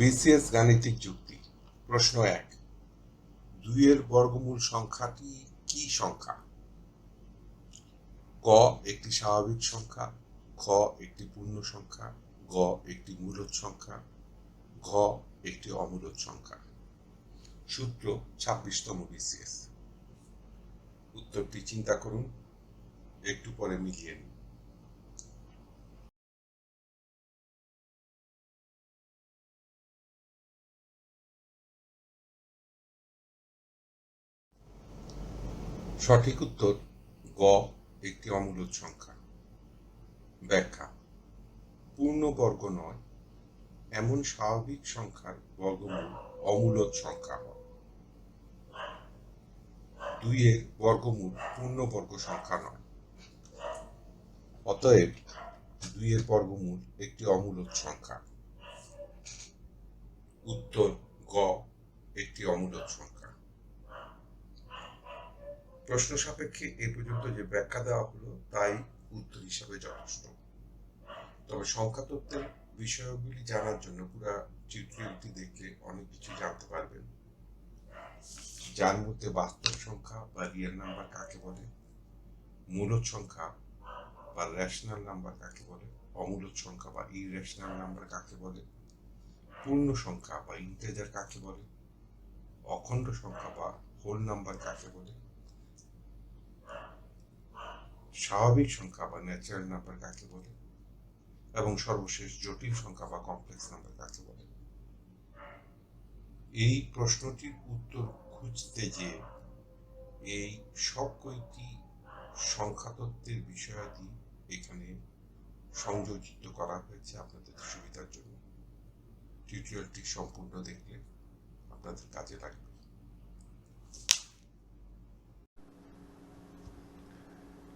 BCS গাণিতিক যুক্তি। প্রশ্ন এক, দুইয়ের বর্গমূল সংখ্যাটি কি সংখ্যা? ক একটি স্বাভাবিক সংখ্যা, খ একটি পূর্ণ সংখ্যা, গ একটি মূলদ সংখ্যা, ঘ একটি অমূলদ সংখ্যা। সূত্র ছাব্বিশতম বিসিএস। উত্তরটি চিন্তা করুন, একটু পরে মিলিয়ে নিন। সঠিক উত্তর গ, একটি অমূলদ সংখ্যা। ব্যাখ্যা পূর্ণ বর্গ নয়, এমন স্বাভাবিক সংখ্যার বর্গমূল অমূলদ সংখ্যা হয়। দুইয়ের বর্গমূল পূর্ণবর্গ সংখ্যা নয়। অতএব দুইয়ের বর্গমূল একটি অমূলদ সংখ্যা। উত্তর গ, একটি অমূলদ সংখ্যা। প্রশ্ন সাপেক্ষে এ পর্যন্ত যে ব্যাখ্যা দেওয়া হলো, তাই উত্তর হিসাবে যথেষ্ট। তবে সংখ্যা তত্ত্বের বিষয়গুলি জানার জন্য পুরা চিত্রটি দেখলে অনেক কিছু জানতে পারবেন। যার মধ্যে বাস্তব সংখ্যা বা রিয়েল নাম্বার কাকে বলে, মূলদ সংখ্যা বা রেশনাল নাম্বার কাকে বলে, অমূলদ সংখ্যা বা ইরেশনাল নাম্বার কাকে বলে, পূর্ণ সংখ্যা বা ইন্টেজার কাকে বলে, অখণ্ড সংখ্যা বা হোল নাম্বার কাকে বলে স্বাভাবিক সংখ্যা বা ন্যাচারাল নাম্বার কাকে বলে? এবং সর্বশেষ জটিল সংখ্যা বা কমপ্লেক্স নাম্বার কাকে বলে? এই প্রশ্নটির উত্তর খুঁজতে যে এই সব কয়টি সংখ্যাতত্ত্বের বিষয়াদি এখানে সংযোজিত করা হয়েছে আপনাদের সুবিধার জন্য। টিউটোরিয়ালটি সম্পূর্ণ দেখলে আপনাদের কাজে লাগবে।